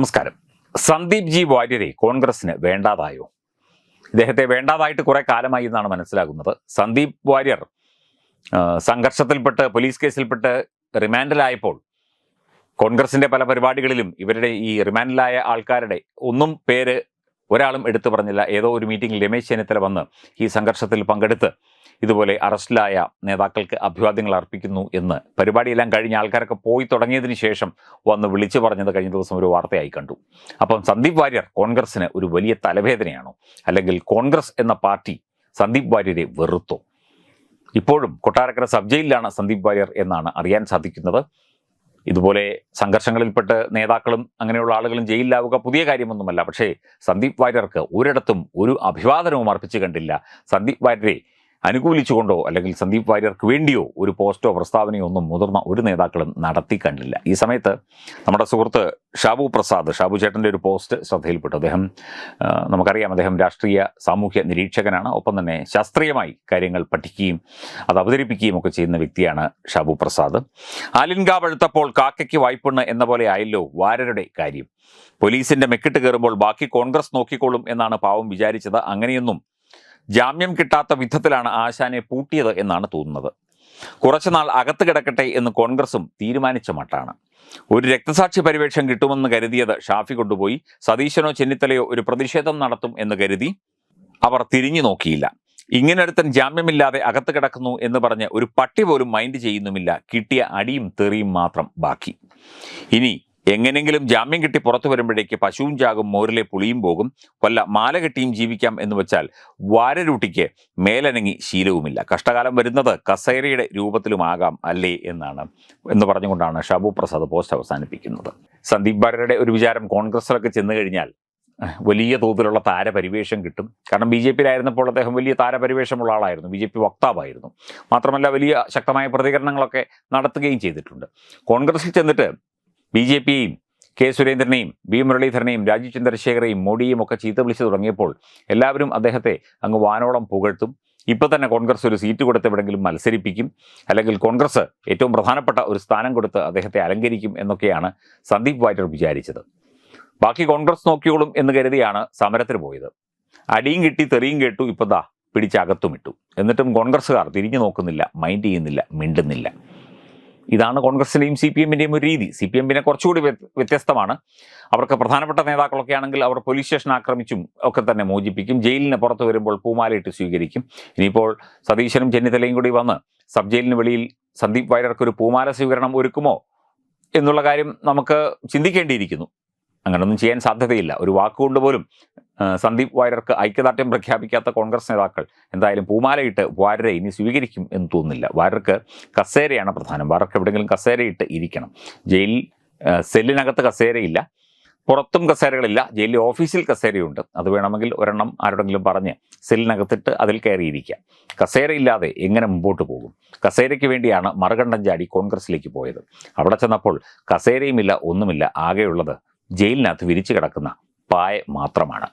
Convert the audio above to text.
നമസ്കാരം. സന്ദീപ് ജി വാര്യരെ കോൺഗ്രസിന് വേണ്ടാതായോ? ഇദ്ദേഹത്തെ വേണ്ടാതായിട്ട് കുറെ കാലമായി എന്നാണ് മനസ്സിലാകുന്നത്. സന്ദീപ് വാര്യർ സംഘർഷത്തിൽപ്പെട്ട് പോലീസ് കേസിൽപ്പെട്ട് റിമാൻഡിലായപ്പോൾ കോൺഗ്രസിന്റെ പല പരിപാടികളിലും ഇവരുടെ ഈ റിമാൻഡിലായ ആൾക്കാരുടെ ഒന്നും പേര് ഒരാളും എടുത്തു പറഞ്ഞില്ല. ഏതോ ഒരു മീറ്റിംഗിൽ രമേശ് ചെന്നിത്തല വന്ന് ഈ സംഘർഷത്തിൽ പങ്കെടുത്ത് ഇതുപോലെ അറസ്റ്റിലായ നേതാക്കൾക്ക് അഭിവാദ്യങ്ങൾ അർപ്പിക്കുന്നു എന്ന്. പരിപാടിയെല്ലാം കഴിഞ്ഞ ആൾക്കാരൊക്കെ പോയി തുടങ്ങിയതിന് ശേഷം വന്ന് വിളിച്ചു പറഞ്ഞത് കഴിഞ്ഞ ദിവസം ഒരു വാർത്തയായി കണ്ടു. അപ്പം സന്ദീപ് വാര്യർ കോൺഗ്രസിന് ഒരു വലിയ തലവേദനയാണോ? അല്ലെങ്കിൽ കോൺഗ്രസ് എന്ന പാർട്ടി സന്ദീപ് വാര്യരെ വെറുത്തോ? ഇപ്പോഴും കൊട്ടാരക്കര സബ് ജയിലിലാണ് സന്ദീപ് വാര്യർ എന്നാണ് അറിയാൻ സാധിക്കുന്നത്. ഇതുപോലെ സംഘർഷങ്ങളിൽപ്പെട്ട് നേതാക്കളും അങ്ങനെയുള്ള ആളുകളും ജയിലിലാവുക പുതിയ കാര്യമൊന്നുമല്ല. പക്ഷേ സന്ദീപ് വാര്യർക്ക് ഒരിടത്തും ഒരു അഭിവാദനവും അർപ്പിച്ചു കണ്ടില്ല. സന്ദീപ് വാര്യരെ അനുകൂലിച്ചുകൊണ്ടോ അല്ലെങ്കിൽ സന്ദീപ് വാര്യർക്ക് വേണ്ടിയോ ഒരു പോസ്റ്റോ പ്രസ്താവനയോ ഒന്നും മുതിർന്ന ഒരു നേതാക്കളും നടത്തി കണ്ടില്ല. ഈ സമയത്ത് നമ്മുടെ സുഹൃത്ത് ഷാബു പ്രസാദ് ഷാബു ചേട്ടന്റെ ഒരു പോസ്റ്റ് ശ്രദ്ധയിൽപ്പെട്ടു. അദ്ദേഹം നമുക്കറിയാം അദ്ദേഹം രാഷ്ട്രീയ സാമൂഹ്യ നിരീക്ഷകനാണ്. ഒപ്പം തന്നെ ശാസ്ത്രീയമായി കാര്യങ്ങൾ പഠിക്കുകയും അത് അവതരിപ്പിക്കുകയും ഒക്കെ ചെയ്യുന്ന വ്യക്തിയാണ് ഷാബു പ്രസാദ്. ആലിൻകാ പഴുത്തപ്പോൾ കാക്കയ്ക്ക് വായ്പണ്ണ് എന്ന പോലെ ആയല്ലോ വാരരുടെ കാര്യം. പോലീസിന്റെ മെക്കിട്ട് കയറുമ്പോൾ ബാക്കി കോൺഗ്രസ് നോക്കിക്കോളും എന്നാണ് പാവം വിചാരിച്ചത്. അങ്ങനെയൊന്നും ജാമ്യം കിട്ടാത്ത വിധത്തിലാണ് ആശാനെ പൂട്ടിയത് എന്നാണ് തോന്നുന്നത്. കുറച്ചുനാൾ അകത്ത് കിടക്കട്ടെ എന്ന് കോൺഗ്രസും തീരുമാനിച്ച മട്ടാണ്. ഒരു രക്തസാക്ഷി പരിവേഷം കിട്ടുമെന്ന് കരുതിയത് ഷാഫി കൊണ്ടുപോയി. സതീശനോ ചെന്നിത്തലയോ ഒരു പ്രതിഷേധം നടത്തും എന്ന് കരുതി അവർ തിരിഞ്ഞു നോക്കിയില്ല. ഇങ്ങനൊരുത്തൻ ജാമ്യമില്ലാതെ അകത്ത് കിടക്കുന്നു എന്ന് പറഞ്ഞ് ഒരു പട്ടി പോലും മൈൻഡ് ചെയ്യുന്നുമില്ല. കിട്ടിയ അടിയും തെറിയും മാത്രം ബാക്കി. ഇനി എങ്ങനെങ്കിലും ജാമ്യം കിട്ടി പുറത്തു വരുമ്പോഴേക്ക് പശുവും ചാകും മോരിലെ പുളിയും പോകും. വല്ല മാല കെട്ടിയും ജീവിക്കാം എന്ന് വെച്ചാൽ വാരരൂട്ടിക്ക് മേലനങ്ങി ശീലവുമില്ല. കഷ്ടകാലം വരുന്നത് കസേരയുടെ രൂപത്തിലുമാകാം അല്ലേ എന്നാണ് എന്ന് പറഞ്ഞുകൊണ്ടാണ് ഷാബു പ്രസാദ് പോസ്റ്റ് അവസാനിപ്പിക്കുന്നത്. സന്ദീപ് ബാരയുടെ ഒരു വിചാരം കോൺഗ്രസിലൊക്കെ ചെന്ന് കഴിഞ്ഞാൽ വലിയ തോതിലുള്ള താരപരിവേഷം കിട്ടും. കാരണം ബി ജെ പിയിലായിരുന്നപ്പോൾ അദ്ദേഹം വലിയ താരപരിവേഷമുള്ള ആളായിരുന്നു. ബി ജെ പി വക്താവായിരുന്നു. മാത്രമല്ല വലിയ ശക്തമായ പ്രതികരണങ്ങളൊക്കെ നടത്തുകയും ചെയ്തിട്ടുണ്ട്. കോൺഗ്രസിൽ ചെന്നിട്ട് ബി ജെ പിയെയും കെ സുരേന്ദ്രനെയും വി മുരളീധരനെയും രാജീവ് ചന്ദ്രശേഖരെയും മോഡിയെയും ഒക്കെ ചീത്ത വിളിച്ചു തുടങ്ങിയപ്പോൾ എല്ലാവരും അദ്ദേഹത്തെ അങ്ങ് വാനോളം പുകഴ്ത്തും. ഇപ്പൊ തന്നെ കോൺഗ്രസ് ഒരു സീറ്റ് കൊടുത്ത് എവിടെങ്കിലും മത്സരിപ്പിക്കും. അല്ലെങ്കിൽ കോൺഗ്രസ് ഏറ്റവും പ്രധാനപ്പെട്ട ഒരു സ്ഥാനം കൊടുത്ത് അദ്ദേഹത്തെ അലങ്കരിക്കും എന്നൊക്കെയാണ് സന്ദീപ് വാര്യർ വിചാരിച്ചത്. ബാക്കി കോൺഗ്രസ് നോക്കിയോളും എന്ന് കരുതിയാണ് സമരത്തിന് പോയത്. അടിയും കിട്ടി തെറിയും കേട്ടു ഇപ്പോൾ ദാ പിടിച്ചകത്തും ഇട്ടു. എന്നിട്ടും കോൺഗ്രസ്സുകാർ തിരിഞ്ഞു നോക്കുന്നില്ല മൈൻഡ് ചെയ്യുന്നില്ല മിണ്ടുന്നില്ല. ഇതാണ് കോൺഗ്രസിന്റെയും സി പി എമ്മിന്റെയും ഒരു രീതി. സി പി എമ്മിനെ കുറച്ചുകൂടി വ്യത്- വ്യത്യസ്തമാണ്. അവർക്ക് പ്രധാനപ്പെട്ട നേതാക്കളൊക്കെ ആണെങ്കിൽ അവർ പോലീസ് സ്റ്റേഷൻ ആക്രമിച്ചും ഒക്കെ തന്നെ മോചിപ്പിക്കും. ജയിലിന് പുറത്ത് വരുമ്പോൾ പൂമാലയിട്ട് സ്വീകരിക്കും. ഇനിയിപ്പോൾ സതീശനും ചെന്നിത്തലയും കൂടി വന്ന് സബ് ജയിലിന് വെളിയിൽ സന്ദീപ് വാര്യർക്ക് ഒരു പൂമാല സ്വീകരണം ഒരുക്കുമോ എന്നുള്ള കാര്യം നമുക്ക് ചിന്തിക്കേണ്ടിയിരിക്കുന്നു. അങ്ങനൊന്നും ചെയ്യാൻ സാധ്യതയില്ല. ഒരു വാക്കുകൊണ്ട് പോലും സന്ദീപ് വാര്യർക്ക് ഐക്യദാർഢ്യം പ്രഖ്യാപിക്കാത്ത കോൺഗ്രസ് നേതാക്കൾ എന്തായാലും പൂമാലയിട്ട് വാര്യരെ ഇനി സ്വീകരിക്കും എന്ന് തോന്നുന്നില്ല. വാര്യർക്ക് കസേരയാണ് പ്രധാനം. വാര്യർക്ക് എവിടെയെങ്കിലും കസേരയിട്ട് ഇരിക്കണം. ജയിലിൽ സെല്ലിനകത്ത് കസേരയില്ല. പുറത്തും കസേരകളില്ല. ജയിലിൽ ഓഫീസിൽ കസേരയുണ്ട്. അത് വേണമെങ്കിൽ ഒരെണ്ണം ആരോടെങ്കിലും പറഞ്ഞ് സെല്ലിനകത്തിട്ട് അതിൽ കയറിയിരിക്കാം. കസേരയില്ലാതെ എങ്ങനെ മുമ്പോട്ട് പോകും? കസേരയ്ക്ക് വേണ്ടിയാണ് മറുകണ്ഠം ചാടി കോൺഗ്രസിലേക്ക് പോയത്. അവിടെ ചെന്നപ്പോൾ കസേരയുമില്ല ഒന്നുമില്ല. ആകെയുള്ളത് ജയിലിനകത്ത് വിരിച്ചു കിടക്കുന്ന പായ മാത്രമാണ്.